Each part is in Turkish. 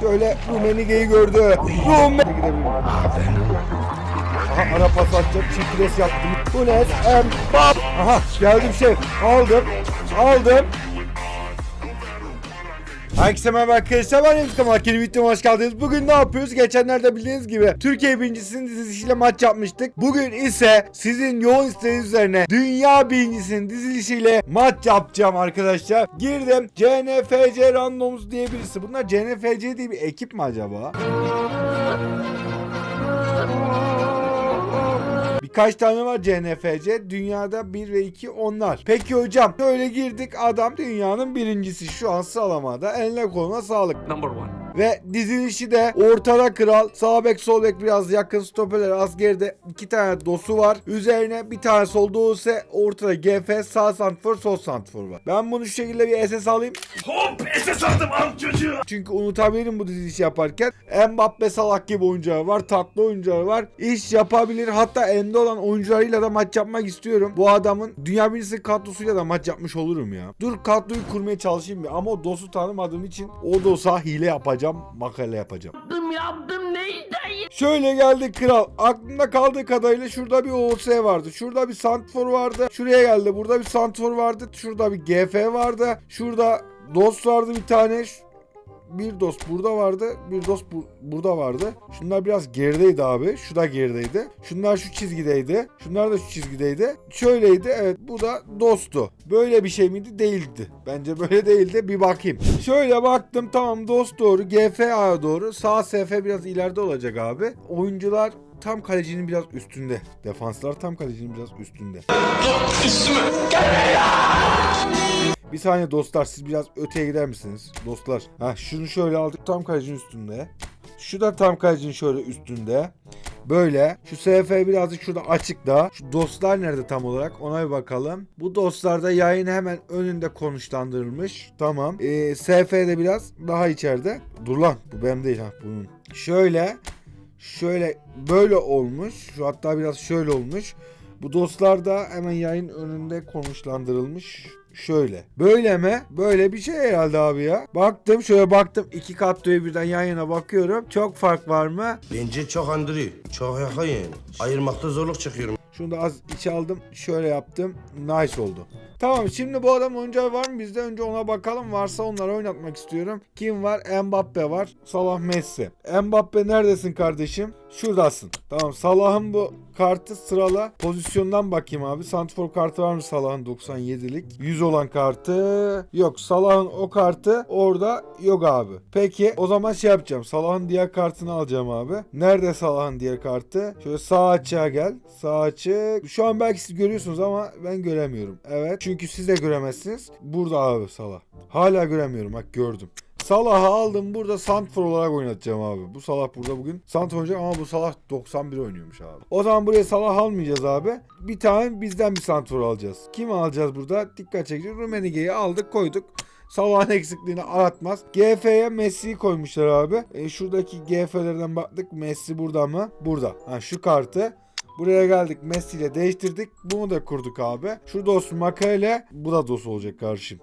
Şöyle Rumenige'yi gördü. Rummenige Aha ara pas atacak. Çift yaptım. Bu ne? Mbappe. Aha geldim şey. Aldım. Aldım. Herkese merhaba arkadaşlar ben Yunus Kamal Yeni videoma hoş geldiniz. Bugün ne yapıyoruz? Geçenlerde bildiğiniz gibi Türkiye birincisinin dizilişiyle maç yapmıştık. Bugün ise sizin yoğun isteğiniz üzerine Dünya birincisinin dizilişiyle maç yapacağım arkadaşlar. Girdim CNFC Randoms diye birisi. Bunlar CNFC diye bir ekip mi acaba? Birkaç tane var CNFC. Dünyada 1 ve 2 onlar. Peki hocam şöyle girdik adam dünyanın birincisi şu an sıralamada. Eline koluna sağlık. Number one. Ve dizilişi de ortada kral. Sağ bek sol bek biraz yakın stoperler az geride. iki tane dosu var. Üzerine bir tane sol ise ortada GF sağ santrfor sol santrfor var. Ben bunu şu şekilde bir SS alayım. Hop SS aldım am çocuğu. Çünkü unutabilirim bu dizilişi yaparken. Mbappe Salah gibi oyuncular var. Tatlı oyuncular var. İş yapabilir. Hatta ende olan oyuncularıyla da maç yapmak istiyorum. Bu adamın dünya birincisi kadrosuyla da maç yapmış olurum ya. Dur kadroyu kurmaya çalışayım bir. Ama o dosu tanımadığım için o dosa hile yapacağım. Makale yapacağım. Yaptım yaptım neydi? Şöyle geldi kral. Aklımda kaldığı kadarıyla şurada bir OS vardı. Şurada bir Santfor vardı. Şuraya geldi. Burada bir Santfor vardı. Şurada bir GF vardı. Şurada Dost vardı bir tane. Bir dost burada vardı. Bir dost bu- burada vardı. Şunlar biraz gerideydi abi. Şu da gerideydi. Şunlar şu çizgideydi. Şunlar da şu çizgideydi. Şöyleydi. Evet bu da dostu. Böyle bir şey miydi? Değildi. Bence böyle değildi. Bir bakayım. Şöyle baktım tamam dost doğru. GFA doğru. Sağ SF biraz ileride olacak abi. Oyuncular tam kalecinin biraz üstünde. Defanslar tam kalecinin biraz üstünde. Bir saniye dostlar siz biraz öteye gider misiniz? Dostlar. Ha şunu şöyle aldık tam kalecinin üstünde. Şu da tam kalecinin şöyle üstünde. Böyle. Şu SF birazcık şurada açıkta. Şu dostlar nerede tam olarak? Ona bir bakalım. Bu dostlarda yayın hemen önünde konuşlandırılmış. Tamam. Ee, SF de biraz daha içeride. Dur lan bu benim değil ha bunun. Şöyle. Şöyle böyle olmuş. Şu hatta biraz şöyle olmuş. Bu dostlar da hemen yayın önünde konuşlandırılmış. Şöyle. Böyle mi? Böyle bir şey herhalde abi ya. Baktım şöyle baktım. iki kadroyu birden yan yana bakıyorum. Çok fark var mı? Bence çok andırıyor. Çok yakın. Ayırmakta zorluk çekiyorum. Şunu da az içe aldım. Şöyle yaptım. Nice oldu. Tamam şimdi bu adam oyuncağı var mı? Bizde önce ona bakalım. Varsa onları oynatmak istiyorum. Kim var? Mbappe var. Salah Messi. Mbappe neredesin kardeşim? Şuradasın. Tamam Salah'ın bu kartı sırala. Pozisyondan bakayım abi. Santifor kartı var mı Salah'ın 97'lik? 100 olan kartı. Yok Salah'ın o kartı orada yok abi. Peki o zaman şey yapacağım. Salah'ın diğer kartını alacağım abi. Nerede Salah'ın diğer kartı? Şöyle sağ açığa gel. Sağ açık. Şu an belki siz görüyorsunuz ama ben göremiyorum. Evet. Çünkü siz de göremezsiniz. Burada abi Salah. Hala göremiyorum. Bak gördüm. Salah'ı aldım burada Santfor olarak oynatacağım abi. Bu Salah burada bugün Santfor oynayacak ama bu Salah 91 oynuyormuş abi. O zaman buraya Salah almayacağız abi. Bir tane bizden bir Santfor alacağız. Kim alacağız burada? Dikkat çekici. Rumenige'yi aldık koyduk. Salah'ın eksikliğini aratmaz. GF'ye Messi'yi koymuşlar abi. E, şuradaki GF'lerden baktık. Messi burada mı? Burada. Ha şu kartı. Buraya geldik Messi ile değiştirdik. Bunu da kurduk abi. Şu dost Makale. Bu da dost olacak kardeşim.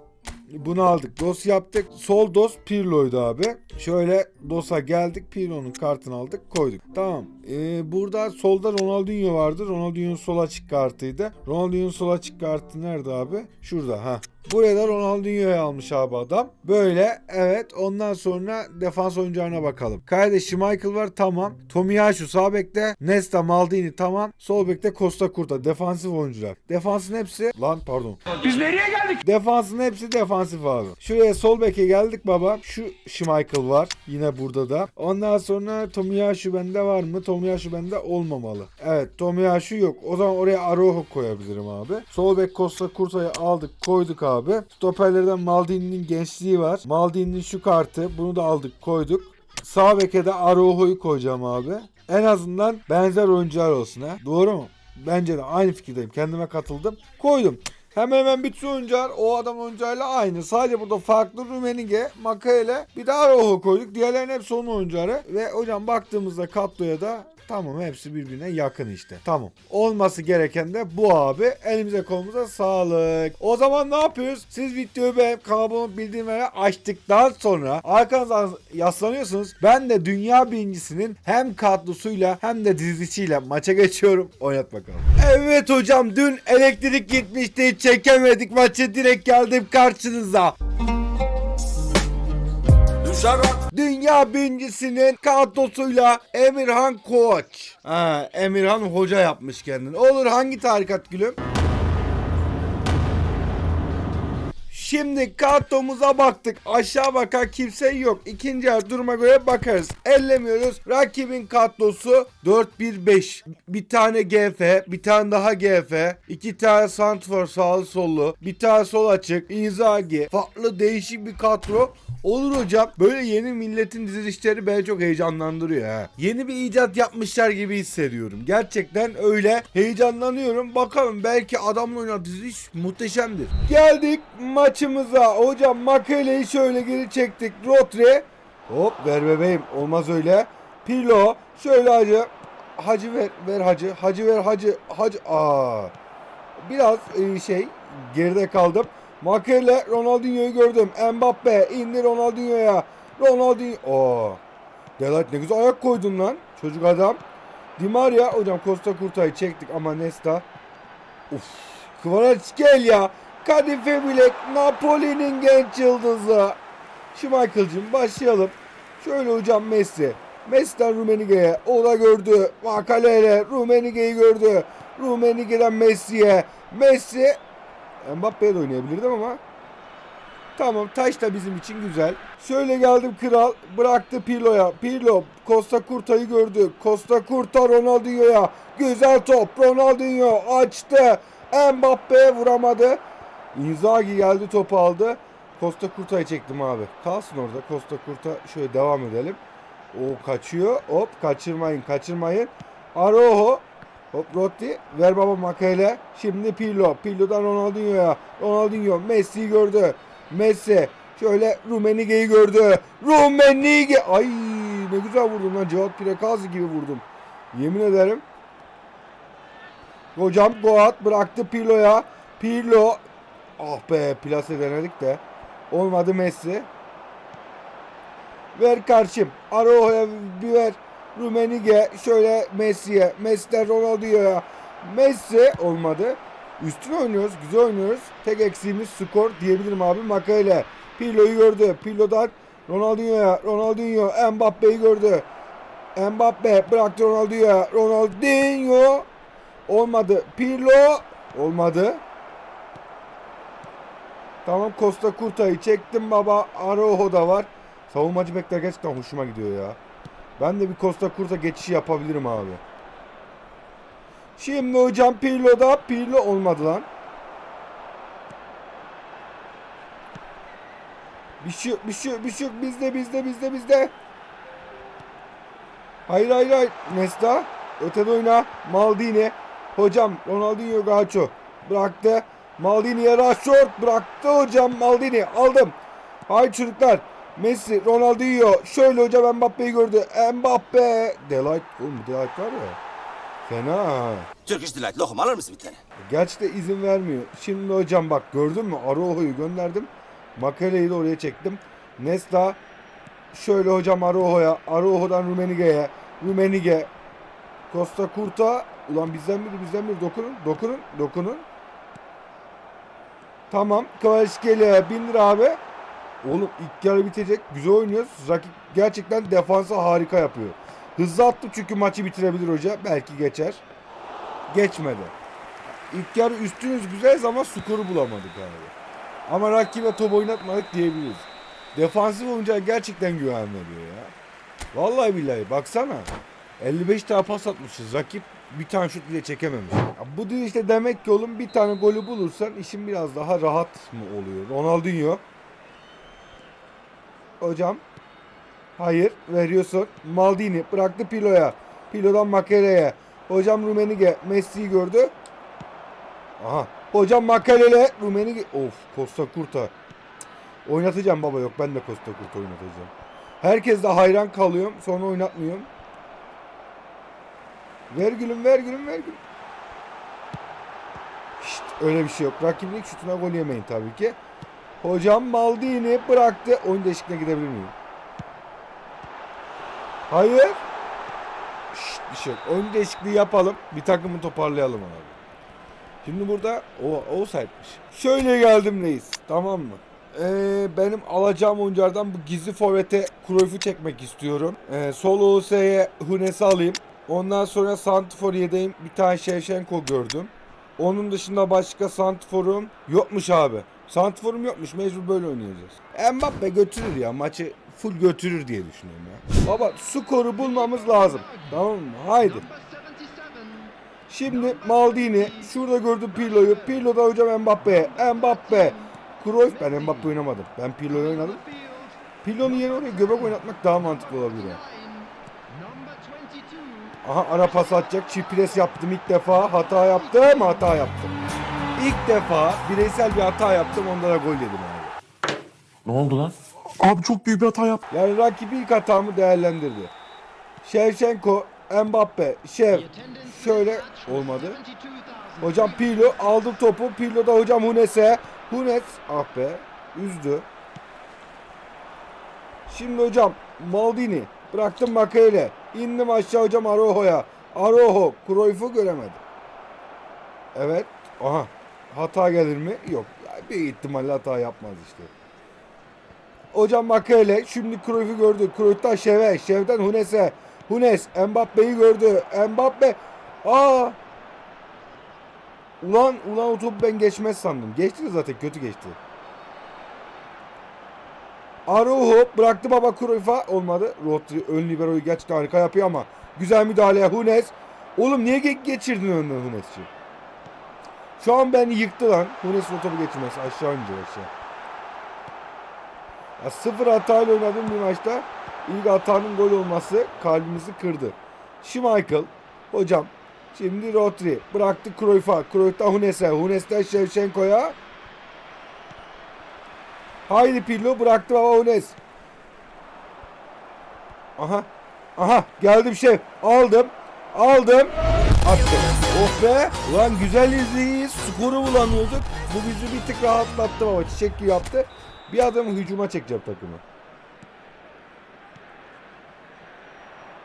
Bunu aldık. DOS yaptık. Sol DOS Pirlo'ydu abi. Şöyle DOS'a geldik. Pirlo'nun kartını aldık koyduk. Tamam. Ee, burada solda Ronaldinho vardı. Ronaldinho'nun sol açık kartıydı. Ronaldinho'nun sol açık kartı nerede abi? Şurada ha. Buraya da Ronaldinho'yu almış abi adam. Böyle evet ondan sonra defans oyuncularına bakalım. Kardeşim Michael var tamam. Tomiyasu sağ bekte. Nesta Maldini tamam. Sol bekte Costa Curta. Defansif oyuncular. Defansın hepsi lan pardon. Biz nereye geldik? Defansın hepsi defansif abi. Şuraya sol beke geldik baba. Şu Schmeichel var. Yine burada da. Ondan sonra Tomiyasu bende var mı? Tomiyasu bende olmamalı. Evet Tomiyasu yok. O zaman oraya Araujo koyabilirim abi. Sol bek Costa Curta'yı aldık koyduk abi. Stoperlerden Maldini'nin gençliği var. Maldini'nin şu kartı. Bunu da aldık koyduk. Sağ beke de Araujo'yu koyacağım abi. En azından benzer oyuncular olsun ha. Doğru mu? Bence de aynı fikirdeyim. Kendime katıldım. Koydum. Hemen hemen bütün oyuncular o adam oyuncuyla aynı. Sadece burada farklı Rumenige, Makaele bir de Araujo koyduk. Diğerlerinin hepsi onun oyuncuları. Ve hocam baktığımızda kadroya da Tamam hepsi birbirine yakın işte. Tamam. Olması gereken de bu abi. Elimize kolumuza sağlık. O zaman ne yapıyoruz? Siz videoyu beğenip kanalıma bildirimleri açtıktan sonra arkanızdan yaslanıyorsunuz. Ben de dünya birincisinin hem kadrosuyla hem de dizisiyle maça geçiyorum. Oynat bakalım. Evet hocam dün elektrik gitmişti. Çekemedik maçı. Direkt geldim karşınıza. Dünya birincisinin kadrosuyla Emirhan Koç. Ha, Emirhan hoca yapmış kendini. Olur hangi tarikat gülüm? Şimdi kartomuza baktık. Aşağı bakan kimse yok. İkinci yer duruma göre bakarız. Ellemiyoruz. Rakibin kadrosu 4-1-5. Bir tane GF, bir tane daha GF, iki tane Santfor sağlı sollu, bir tane sol açık, Inzaghi. Farklı değişik bir kadro. Olur hocam. Böyle yeni milletin dizilişleri beni çok heyecanlandırıyor ha. Yeni bir icat yapmışlar gibi hissediyorum. Gerçekten öyle heyecanlanıyorum. Bakalım belki adamla oynanan diziliş muhteşemdir. Geldik maçımıza. Hocam Makele'yi şöyle geri çektik. Rotre. Hop ver bebeğim. Olmaz öyle. Pirlo. Şöyle hacı. Hacı ver. Ver hacı. Hacı ver hacı. Hacı. Aa. Biraz e, şey geride kaldım. Makele Ronaldinho'yu gördüm. Mbappe indi Ronaldinho'ya. Ronaldinho. Oo. Delat ne güzel ayak koydun lan. Çocuk adam. Di Maria hocam Costa Curta'yı çektik ama Nesta. Uf. Kvaratskhelia. Kadife Bilek. Napoli'nin genç yıldızı. Schmeichel'cim başlayalım. Şöyle hocam Messi. Messi'den Rumenige'ye. O da gördü. Makalele Rumenige'yi gördü. Rumenige'den Messi'ye. Messi Mbappe'ye de oynayabilirdim ama. Tamam taş da bizim için güzel. Şöyle geldim kral. Bıraktı Pirlo'ya. Pirlo Costa Curta'yı gördü. Costa Curta Ronaldinho'ya. Güzel top. Ronaldinho açtı. Mbappe'ye vuramadı. Inzaghi geldi topu aldı. Costa Curta'yı çektim abi. Kalsın orada. Costa Curta şöyle devam edelim. O kaçıyor. Hop kaçırmayın kaçırmayın. Aroho Hop Rotti ver baba Makele. Şimdi Pirlo. Pirlo'dan Ronaldinho'ya. Ronaldinho Messi'yi gördü. Messi şöyle Rumenige'yi gördü. Rumenige. Ay ne güzel vurdum lan. Cevat Prekazi gibi vurdum. Yemin ederim. Hocam Goat bıraktı Pirlo'ya. Pirlo. Ah be plase denedik de. Olmadı Messi. Ver karşım. Aroho'ya bir ver. Rumenige şöyle Messi'ye. Messi'den Ronaldinho'ya. Messi olmadı. Üstüne oynuyoruz. Güzel oynuyoruz. Tek eksiğimiz skor diyebilirim abi. Makale. Pirlo'yu gördü. Pirlo'dan Ronaldinho'ya. Ronaldinho Mbappe'yi gördü. Mbappe bıraktı Ronaldinho'ya. Ronaldinho olmadı. Pirlo olmadı. Tamam Costa Curta'yı çektim baba. Araujo da var. Savunmacı bekler gerçekten hoşuma gidiyor ya. Ben de bir Costa Curta geçişi yapabilirim abi. Şimdi hocam Pirlo'da Pirlo olmadı lan. Bir şey yok, bir şey yok, bir şey yok. Bizde, bizde, bizde, bizde. Hayır, hayır, hayır. Nesta. Ötede oyna. Maldini. Hocam Ronaldinho Gacho. Bıraktı. Maldini'ye Rashford. Bıraktı hocam Maldini. Aldım. Hayır çocuklar. Messi, Ronaldinho. Şöyle hocam Mbappe'yi gördü. Mbappe. Delight. Oğlum Delight var ya. Fena ha. Turkish Delight lokum alır mısın bir tane? Gerçekten izin vermiyor. Şimdi hocam bak gördün mü? Araujo'yu gönderdim. Makale'yi de oraya çektim. Nesta. Şöyle hocam Araujo'ya. Araujo'dan Rumenige'ye. Rumenige. Costa Curta. Ulan bizden biri bizden biri dokunun. Dokunun. Dokunun. Tamam. Kvaratskhelia bindir abi. Oğlum ilk yarı bitecek. Güzel oynuyoruz. Rakip gerçekten defansa harika yapıyor. Hızlı attım çünkü maçı bitirebilir hoca. Belki geçer. Geçmedi. İlk yarı üstünüz güzel ama skoru bulamadık abi. Ama rakibe top oynatmadık diyebiliriz. Defansif oyuncuya gerçekten güven veriyor ya. Vallahi billahi baksana. 55 tane pas atmışız. Rakip bir tane şut bile çekememiş. Ya bu işte demek ki oğlum bir tane golü bulursan işin biraz daha rahat mı oluyor? Ronaldinho. Hocam. Hayır veriyorsun. Maldini bıraktı Pilo'ya. Pilo'dan Makele'ye. Hocam Rumenige Messi'yi gördü. Aha. Hocam Makalele Rumenige. Of Costa Curta. Cık. Oynatacağım baba yok ben de Costa Curta oynatacağım. Herkes de hayran kalıyorum sonra oynatmıyorum. Ver gülüm ver gülüm ver gülüm. Şşt, öyle bir şey yok. Rakibin ilk şutuna gol yemeyin tabii ki. Hocam Maldini bıraktı. Oyun değişikliğine gidebilir miyim? Hayır. Şşt, bir şey yok. Oyun değişikliği yapalım. Bir takımı toparlayalım abi. Şimdi burada o offside'miş. Şöyle geldim reis. Tamam mı? Ee, benim alacağım oyunculardan bu gizli forvete Cruyff'u çekmek istiyorum. Ee, sol OS'ye Hunes'i alayım. Ondan sonra Santifor yedeyim. Bir tane Shevchenko gördüm. Onun dışında başka Santifor'um yokmuş abi. Santifor'um yokmuş. Mecbur böyle oynayacağız. Mbappe götürür ya. Maçı full götürür diye düşünüyorum ya. Baba skoru bulmamız lazım. Tamam mı? Haydi. Şimdi Maldini. Şurada gördüm Pirlo'yu. Pirlo'da hocam Mbappe. Mbappe. Cruyff. Ben Mbappe oynamadım. Ben Pirlo'yu oynadım. Pirlo'nun yerine oraya göbek oynatmak daha mantıklı olabilir ya. Aha ara pas atacak. Çift yaptım ilk defa. Hata yaptım. Hata yaptım. İlk defa bireysel bir hata yaptım. Onda da gol yedim abi. Ne oldu lan? Abi çok büyük bir hata yap. Yani rakip ilk hatamı değerlendirdi. Şevçenko, Mbappe, Şev. Şöyle olmadı. Hocam Pirlo aldım topu. Pirlo da hocam Hunes'e. Hunes ah be üzdü. Şimdi hocam Maldini bıraktım Makayele. İndim aşağı hocam Aroho'ya. Aroho Cruyff'u göremedi. Evet. Aha. Hata gelir mi? Yok. Bir ihtimalle hata yapmaz işte. Hocam Makayele şimdi Cruyff'u gördü. Cruyff'tan Şev'e. Şev'den Hunes'e. Hunes Mbappe'yi gördü. Mbappe. Aa Ulan ulan o topu ben geçmez sandım. Geçti de zaten kötü geçti. Araujo bıraktı baba Cruyff'a olmadı. Rodri ön liberoyu gerçekten harika yapıyor ama güzel müdahale Hunes. Oğlum niye ge- geçirdin önden Hunes'i? Şu an beni yıktı lan. Hunes'in o topu geçirmesi aşağı ince aşağı. Ya sıfır hatayla oynadığım bir maçta ilk hatanın gol olması kalbimizi kırdı. Schmeichel hocam Şimdi Rodri bıraktı Cruyff'a. Cruyff'tan Hunes'e. Hunes'ten Shevchenko'ya. Haydi Pirlo bıraktı baba Hunes. Aha. Aha geldim şey. Aldım. Aldım. Attım. Oh be. Ulan güzel izleyiz. Skoru bulamıyorduk. Bu bizi bir tık rahatlattı baba. Çiçek gibi yaptı. Bir adım hücuma çekeceğim takımı.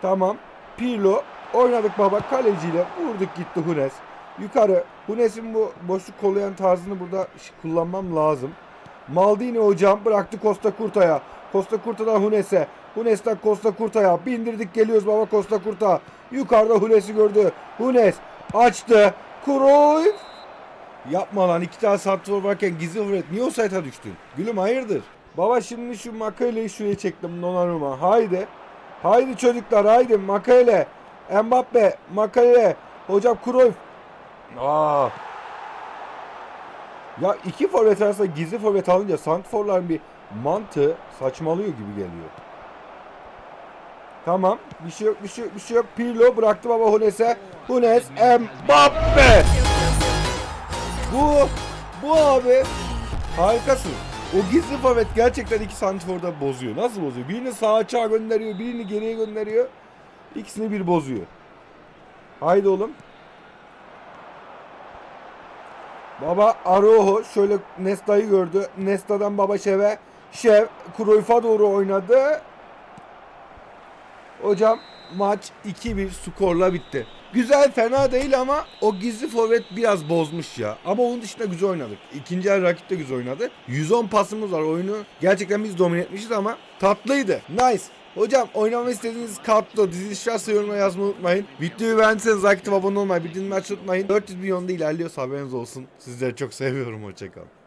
Tamam. Pirlo oynadık baba kaleciyle vurduk gitti Hunes. Yukarı Hunes'in bu boşluk kollayan tarzını burada kullanmam lazım. Maldini hocam bıraktı Costa Curta'ya. Costa Curta'dan Hunes'e. Hunes'ten Costa Curta'ya. Bindirdik geliyoruz baba Costa Curta. Yukarıda Hunes'i gördü. Hunes açtı. Cruyff. Yapma lan iki tane santrfor varken gizli forvet niye o sayta düştün? Gülüm hayırdır? Baba şimdi şu Makale'yi şuraya çektim Donnarumma. Haydi. Haydi çocuklar haydi Makale. Mbappe, Makale, hocam Cruyff. Aa. Ya iki forvet arasında gizli forvet alınca santrforların bir mantığı saçmalıyor gibi geliyor. Tamam. Bir şey yok, bir şey yok, bir şey yok. Pirlo bıraktı baba Hunes'e. Hunes, Mbappe. Bu, bu abi. Harikasın. O gizli forvet gerçekten iki santrforda bozuyor. Nasıl bozuyor? Birini sağa açığa gönderiyor, birini geriye gönderiyor. İkisini bir bozuyor. Haydi oğlum. Baba Araujo şöyle Nesta'yı gördü. Nesta'dan baba Şev'e. Şev Cruyff'a doğru oynadı. Hocam maç 2-1 skorla bitti. Güzel fena değil ama o gizli forvet biraz bozmuş ya. Ama onun dışında güzel oynadık. İkinci el rakip de güzel oynadı. 110 pasımız var oyunu. Gerçekten biz domine etmişiz ama tatlıydı. Nice. Hocam oynamamı istediğiniz kadro diziliş varsa yoruma yazmayı unutmayın. Videoyu beğendiyseniz atıp abone olmayı, bildirim açmayı unutmayın. 400 milyonda ilerliyorsa haberiniz olsun. Sizleri çok seviyorum. Hoşçakalın.